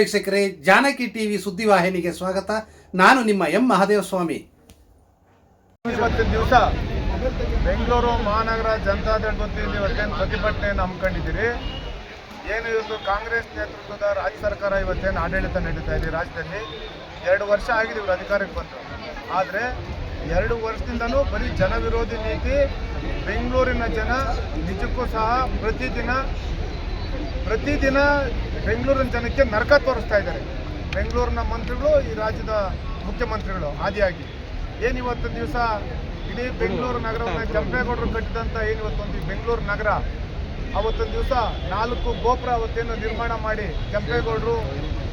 ವೀಕ್ಷಕರೇ, ಜಾನಕಿ ಟಿವಿ ಸುದ್ದಿವಾಹಿನಿಗೆ ಸ್ವಾಗತ. ನಾನು ನಿಮ್ಮ ಎಂ ಮಹಾದೇವ ಸ್ವಾಮಿ ಇವತ್ತಿನ ದಿವಸ ಬೆಂಗಳೂರು ಮಹಾನಗರ ಜನತಾದಳ ವತಿಯಿಂದ ಇವತ್ತೇನು ಪ್ರತಿಭಟನೆಯನ್ನು ಹಮ್ಮಿಕೊಂಡಿದ್ದೀರಿ? ಏನು ಇವತ್ತು ಕಾಂಗ್ರೆಸ್ ನೇತೃತ್ವದ ರಾಜ್ಯ ಸರ್ಕಾರ ಇವತ್ತೇನು ಆಡಳಿತ ನಡೀತಾ ಇದೆ ರಾಜ್ಯದಲ್ಲಿ? ಎರಡು ವರ್ಷ ಆಗಿದೆ ಇವರು ಅಧಿಕಾರಕ್ಕೆ ಬಂತು ಆದರೆ ಎರಡು ವರ್ಷದಿಂದಲೂ ಬರೀ ಜನವಿರೋಧಿ ನೀತಿ, ಬೆಂಗಳೂರಿನ ಜನ ನಿಜಕ್ಕೂ ಸಹ ಪ್ರತಿದಿನ ಪ್ರತಿದಿನ ಬೆಂಗಳೂರಿನ ಜನಕ್ಕೆ ನರಕ ತೋರಿಸ್ತಾ ಇದ್ದಾರೆ. ಬೆಂಗಳೂರಿನ ಮಂತ್ರಿಗಳು, ಈ ರಾಜ್ಯದ ಮುಖ್ಯಮಂತ್ರಿಗಳು ಆದಿಯಾಗಿ ಏನು ಇವತ್ತು ದಿವಸ ಇಡೀ ಬೆಂಗಳೂರು ನಗರವನ್ನು ಕೆಂಪೇಗೌಡರು ಕಟ್ಟಿದಂಥ ಏನು ಇವತ್ತೊಂದು ಬೆಂಗಳೂರು ನಗರ? ಅವತ್ತೊಂದು ದಿವಸ ನಾಲ್ಕು ಗೋಪುರ ಅವತ್ತೇನು ನಿರ್ಮಾಣ ಮಾಡಿ ಕೆಂಪೇಗೌಡರು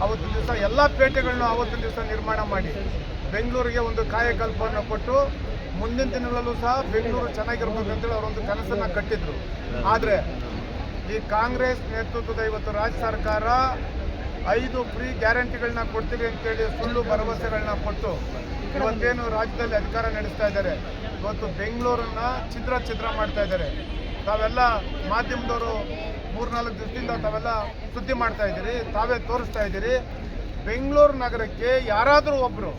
ಅವತ್ತಿನ ದಿವಸ ಎಲ್ಲ ಪೇಟೆಗಳನ್ನ ಅವತ್ತಿನ ದಿವಸ ನಿರ್ಮಾಣ ಮಾಡಿ, ಬೆಂಗಳೂರಿಗೆ ಒಂದು ಕಾಯಕಲ್ಪವನ್ನು ಕೊಟ್ಟು ಮುಂದಿನ ದಿನಗಳಲ್ಲೂ ಸಹ ಬೆಂಗಳೂರು ಚೆನ್ನಾಗಿರ್ಬೇಕಂತೇಳಿ ಅವರೊಂದು ಕನಸನ್ನು ಕಟ್ಟಿದ್ರು. ಆದರೆ ಈ ಕಾಂಗ್ರೆಸ್ ನೇತೃತ್ವದ ಇವತ್ತು ರಾಜ್ಯ ಸರ್ಕಾರ ಐದು ಫ್ರೀ ಗ್ಯಾರಂಟಿಗಳನ್ನ ಕೊಡ್ತೀವಿ ಅಂತೇಳಿ ಸುಳ್ಳು ಭರವಸೆಗಳನ್ನ ಕೊಟ್ಟು ಇವತ್ತೇನು ರಾಜ್ಯದಲ್ಲಿ ಅಧಿಕಾರ ನಡೆಸ್ತಾ ಇದ್ದಾರೆ. ಇವತ್ತು ಬೆಂಗಳೂರನ್ನ ಛಿದ್ರ ಛಿದ್ರ ಮಾಡ್ತಾ ಇದ್ದಾರೆ. ತಾವೆಲ್ಲ ಮಾಧ್ಯಮದವರು ಮೂರ್ನಾಲ್ಕು ದಿವಸದಿಂದ ತಾವೆಲ್ಲ ಸುದ್ದಿ ಮಾಡ್ತಾ ಇದ್ದೀರಿ, ತಾವೇ ತೋರಿಸ್ತಾ ಇದ್ದೀರಿ. ಬೆಂಗಳೂರು ನಗರಕ್ಕೆ ಯಾರಾದರೂ ಒಬ್ಬರು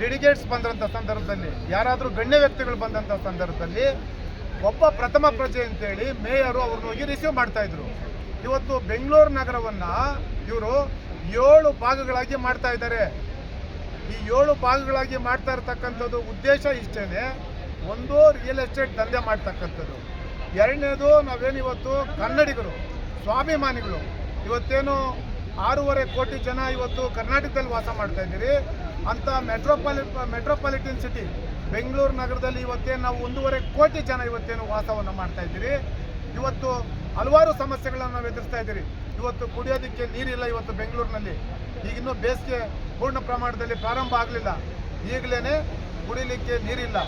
ಡೆಲಿಗೇಟ್ಸ್ ಬಂದಂಥ ಸಂದರ್ಭದಲ್ಲಿ, ಯಾರಾದರೂ ಗಣ್ಯ ವ್ಯಕ್ತಿಗಳು ಬಂದಂಥ ಸಂದರ್ಭದಲ್ಲಿ ಒಬ್ಬ ಪ್ರಥಮ ಪ್ರಜೆ ಅಂತೇಳಿ ಮೇಯರು ಅವ್ರನ್ನ ಹೋಗಿ ರಿಸೀವ್ ಮಾಡ್ತಾ ಇದ್ರು. ಇವತ್ತು ಬೆಂಗಳೂರು ನಗರವನ್ನ ಇವರು ಏಳು ಭಾಗಗಳಾಗಿ ಮಾಡ್ತಾ ಇದ್ದಾರೆ. ಈ ಏಳು ಭಾಗಗಳಾಗಿ ಮಾಡ್ತಾ ಇರ್ತಕ್ಕಂಥದ್ದು ಉದ್ದೇಶ ಇಷ್ಟೇನೆ. ಒಂದು ರಿಯಲ್ ಎಸ್ಟೇಟ್ ದಂಧೆ ಮಾಡ್ತಕ್ಕಂಥದ್ದು. ಎರಡನೇದು ನಾವೇನಿವತ್ತು ಕನ್ನಡಿಗರು, ಸ್ವಾಭಿಮಾನಿಗಳು. ಇವತ್ತೇನು ಆರೂವರೆ ಕೋಟಿ ಜನ ಇವತ್ತು ಕರ್ನಾಟಕದಲ್ಲಿ ವಾಸ ಮಾಡ್ತಾ ಇದ್ದೀರಿ. ಅಂತ ಮೆಟ್ರೋಪಾಲಿ ಮೆಟ್ರೋಪಾಲಿಟನ್ ಸಿಟಿ ಬೆಂಗಳೂರು ನಗರದಲ್ಲಿ ಇವತ್ತೇನು ನಾವು ಒಂದೂವರೆ ಕೋಟಿ ಜನ ಇವತ್ತೇನು ವಾಸವನ್ನು ಮಾಡ್ತಾ ಇದ್ದೀರಿ. ಇವತ್ತು ಹಲವಾರು ಸಮಸ್ಯೆಗಳನ್ನು ನಾವು ಎದುರಿಸ್ತಾ ಇದ್ದೀರಿ. ಇವತ್ತು ಕುಡಿಯೋದಕ್ಕೆ ನೀರಿಲ್ಲ ಇವತ್ತು ಬೆಂಗಳೂರಿನಲ್ಲಿ. ಈಗಿನ್ನೂ ಬೇಸಿಗೆ ಪೂರ್ಣ ಪ್ರಮಾಣದಲ್ಲಿ ಪ್ರಾರಂಭ ಆಗಲಿಲ್ಲ. ಈಗಲೇ ಕುಡಿಲಿಕ್ಕೆ ನೀರಿಲ್ಲ.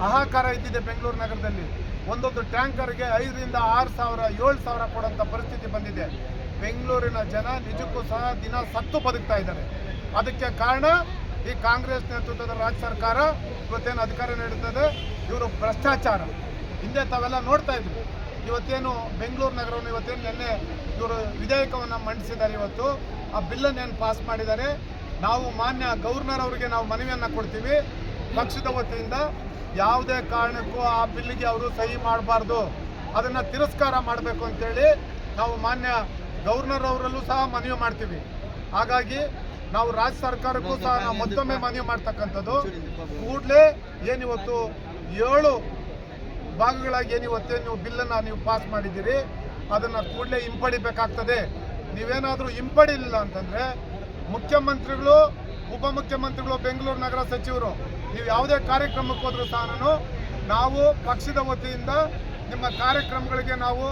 ಹಾಹಾಕಾರ ಇದ್ದಿದೆ ಬೆಂಗಳೂರು ನಗರದಲ್ಲಿ. ಒಂದೊಂದು ಟ್ಯಾಂಕರ್ಗೆ ಐದರಿಂದ ಆರು ಸಾವಿರ, ಏಳು ಸಾವಿರ ಕೊಡೋಂಥ ಪರಿಸ್ಥಿತಿ ಬಂದಿದೆ. ಬೆಂಗಳೂರಿನ ಜನ ನಿಜಕ್ಕೂ ಸಹ ದಿನ ಸತ್ತು ಬದುಕ್ತಾ ಇದ್ದಾರೆ. ಅದಕ್ಕೆ ಕಾರಣ ಈ ಕಾಂಗ್ರೆಸ್ ನೇತೃತ್ವದ ರಾಜ್ಯ ಸರ್ಕಾರ ಇವತ್ತೇನು ಅಧಿಕಾರ ನೀಡುತ್ತದೆ? ಇವರು ಭ್ರಷ್ಟಾಚಾರ. ಹಿಂದೆ ತಾವೆಲ್ಲ ನೋಡ್ತಾ ಇದ್ವಿ ಇವತ್ತೇನು ಬೆಂಗಳೂರು ನಗರವನ್ನು ಇವತ್ತೇನು ನಿನ್ನೆ ಇವರು ವಿಧೇಯಕವನ್ನು ಮಂಡಿಸಿದ್ದಾರೆ ಇವತ್ತು. ಆ ಬಿಲ್ಲನ್ನು ಏನು ಪಾಸ್ ಮಾಡಿದ್ದಾರೆ? ನಾವು ಮಾನ್ಯ ಗವರ್ನರ್ ಅವರಿಗೆ ನಾವು ಮನವಿಯನ್ನು ಕೊಡ್ತೀವಿ. ಪಕ್ಷದ ವತಿಯಿಂದ ಯಾವುದೇ ಕಾರಣಕ್ಕೂ ಆ ಬಿಲ್ಲಿಗೆ ಅವರು ಸಹಿ ಮಾಡಬಾರ್ದು. ಅದನ್ನು ತಿರಸ್ಕಾರ ಮಾಡಬೇಕು ಅಂತೇಳಿ ನಾವು ಮಾನ್ಯ ಗವರ್ನರ್ ಅವರಲ್ಲೂ ಸಹ ಮನವಿ ಮಾಡ್ತೀವಿ. ಹಾಗಾಗಿ ನಾವು ರಾಜ್ಯ ಸರ್ಕಾರಕ್ಕೂ ಸಹ ನಾವು ಮತ್ತೊಮ್ಮೆ ಮನವಿ ಮಾಡ್ತಕ್ಕಂಥದ್ದು. ಕೂಡಲೇ ಏನಿವತ್ತು ಏಳು ಭಾಗಗಳಾಗಿ ಏನಿವತ್ತೇ ನೀವು ಬಿಲ್ಲನ್ನು ನೀವು ಪಾಸ್ ಮಾಡಿದ್ದೀರಿ. ಅದನ್ನು ಕೂಡಲೇ ಹಿಂಪಡಿಬೇಕಾಗ್ತದೆ ನೀವೇನಾದರೂ ಹಿಂಪಡಿಲಿಲ್ಲ ಅಂತಂದರೆ ಮುಖ್ಯಮಂತ್ರಿಗಳು, ಉಪಮುಖ್ಯಮಂತ್ರಿಗಳು, ಬೆಂಗಳೂರು ನಗರ ಸಚಿವರು, ನೀವು ಯಾವುದೇ ಕಾರ್ಯಕ್ರಮಕ್ಕೆ ಹೋದರೂ ಸಹ ನಾವು ಪಕ್ಷದ ವತಿಯಿಂದ ನಿಮ್ಮ ಕಾರ್ಯಕ್ರಮಗಳಿಗೆ ನಾವು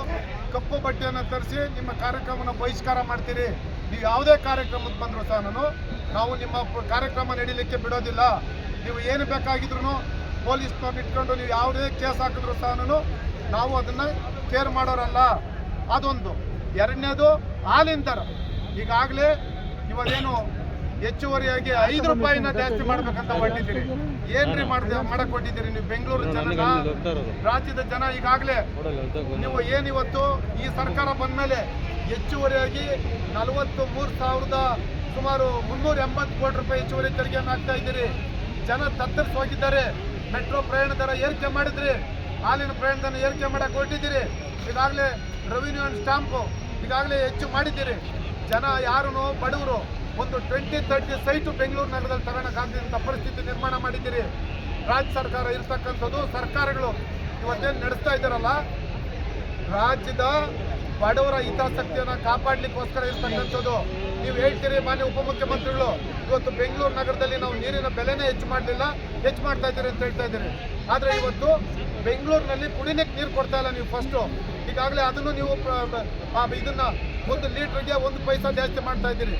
ಕಪ್ಪು ಬಟ್ಟೆಯನ್ನು ತರಿಸಿ ನಿಮ್ಮ ಕಾರ್ಯಕ್ರಮವನ್ನು ಬಹಿಷ್ಕಾರ ಮಾಡ್ತೀರಿ. ನೀವು ಯಾವುದೇ ಕಾರ್ಯಕ್ರಮಕ್ಕೆ ಬಂದರೂ ಸಹ ನಾನು, ನಾವು ನಿಮ್ಮ ಕಾರ್ಯಕ್ರಮ ನಡೀಲಿಕ್ಕೆ ಬಿಡೋದಿಲ್ಲ. ನೀವು ಏನು ಬೇಕಾಗಿದ್ರು ಪೊಲೀಸ್ನವ್ರನ್ನ ಇಟ್ಕೊಂಡು ನೀವು ಯಾವುದೇ ಕೇಸ್ ಹಾಕಿದ್ರು ಸಹ ನಾವು ಅದನ್ನು ಕೇರ್ ಮಾಡೋರಲ್ಲ. ಅದೊಂದು. ಎರಡನೇದು ಹಾಲಿನ ದರ. ಈಗಾಗಲೇ ಇವಾಗೇನು ಹೆಚ್ಚುವರಿಯಾಗಿ ಐದು ರೂಪಾಯಿನ ಜಾಸ್ತಿ ಮಾಡ್ಬೇಕಂತ ಮಾಡಿದ್ದೀರಿ ಏನ್ರಿ ಮಾಡ್ದೆ ಮಾಡಕ್ ಹೊಟ್ಟಿದ್ದೀರಿ ನೀವು? ಬೆಂಗಳೂರು ಜನ ರಾಜ್ಯದ ಜನ ಈಗಾಗಲೇ ನೀವು ಏನಿವತ್ತು ಈ ಸರ್ಕಾರ ಬಂದ್ಮೇಲೆ ಹೆಚ್ಚುವರಿಯಾಗಿ ನಲವತ್ತು ಮೂರು ಸಾವಿರದ ಸುಮಾರು ಮುನ್ನೂರ ಎಂಬತ್ತು ಕೋಟಿ ರೂಪಾಯಿ ಹೆಚ್ಚುವರಿ ತೆರಿಗೆಯನ್ನು ಹಾಕ್ತಾ ಇದ್ದೀರಿ. ಜನ ತತ್ತರಿಸಿ ಹೋಗಿದ್ದಾರೆ. ಮೆಟ್ರೋ ಪ್ರಯಾಣ ದರ ಏರಿಕೆ ಮಾಡಿದ್ರಿ. ಹಾಲಿನ ಪ್ರಯಾಣ ದರ ಏರಿಕೆ ಮಾಡಕ್ಕೆ ಹೊರಟಿದ್ದೀರಿ. ಈಗಾಗಲೇ ರೆವಿನ್ಯೂ ಅಂಡ್ ಸ್ಟಾಂಪು ಈಗಾಗಲೇ ಹೆಚ್ಚು ಮಾಡಿದ್ದೀರಿ. ಜನ ಯಾರು ಬಡವರು ಒಂದು ಟ್ವೆಂಟಿ ತರ್ಟಿ ಸೈಟು ಬೆಂಗಳೂರು ನಗರದಲ್ಲಿ ತಗೊಳಕ್ಕಾಗದಂಥ ಪರಿಸ್ಥಿತಿ ನಿರ್ಮಾಣ ಮಾಡಿದ್ದೀರಿ. ರಾಜ್ಯ ಸರ್ಕಾರ ಇರ್ತಕ್ಕಂಥದ್ದು ಸರ್ಕಾರಗಳು ಇವತ್ತೇನು ನಡೆಸ್ತಾ ಇದ್ದಾರಲ್ಲ, ರಾಜ್ಯದ ಬಡವರ ಹಿತಾಸಕ್ತಿಯನ್ನು ಕಾಪಾಡಲಿಕ್ಕೋಸ್ಕರ ಇರ್ತಕ್ಕಂಥದ್ದು. ನೀವು ಹೇಳ್ತೀರಿ ಮಾನ್ಯ ಉಪಮುಖ್ಯಮಂತ್ರಿಗಳು, ಇವತ್ತು ಬೆಂಗಳೂರು ನಗರದಲ್ಲಿ ನಾವು ನೀರಿನ ಬೆಲೆನೇ ಹೆಚ್ಚು ಮಾಡಲಿಲ್ಲ, ಹೆಚ್ಚು ಮಾಡ್ತಾ ಇದ್ದೀರಿ ಅಂತ ಹೇಳ್ತಾ ಇದ್ದೀರಿ. ಆದರೆ ಇವತ್ತು ಬೆಂಗಳೂರಿನಲ್ಲಿ ಕುಡಿಲಿಕ್ಕೆ ನೀರು ಕೊಡ್ತಾ ಇಲ್ಲ ನೀವು ಫಸ್ಟು ಈಗಾಗಲೇ ಅದನ್ನು ನೀವು ಇದನ್ನು ಒಂದು ಲೀಟ್ರಿಗೆ ಒಂದು ಪೈಸಾ ಜಾಸ್ತಿ ಮಾಡ್ತಾ ಇದ್ದೀರಿ.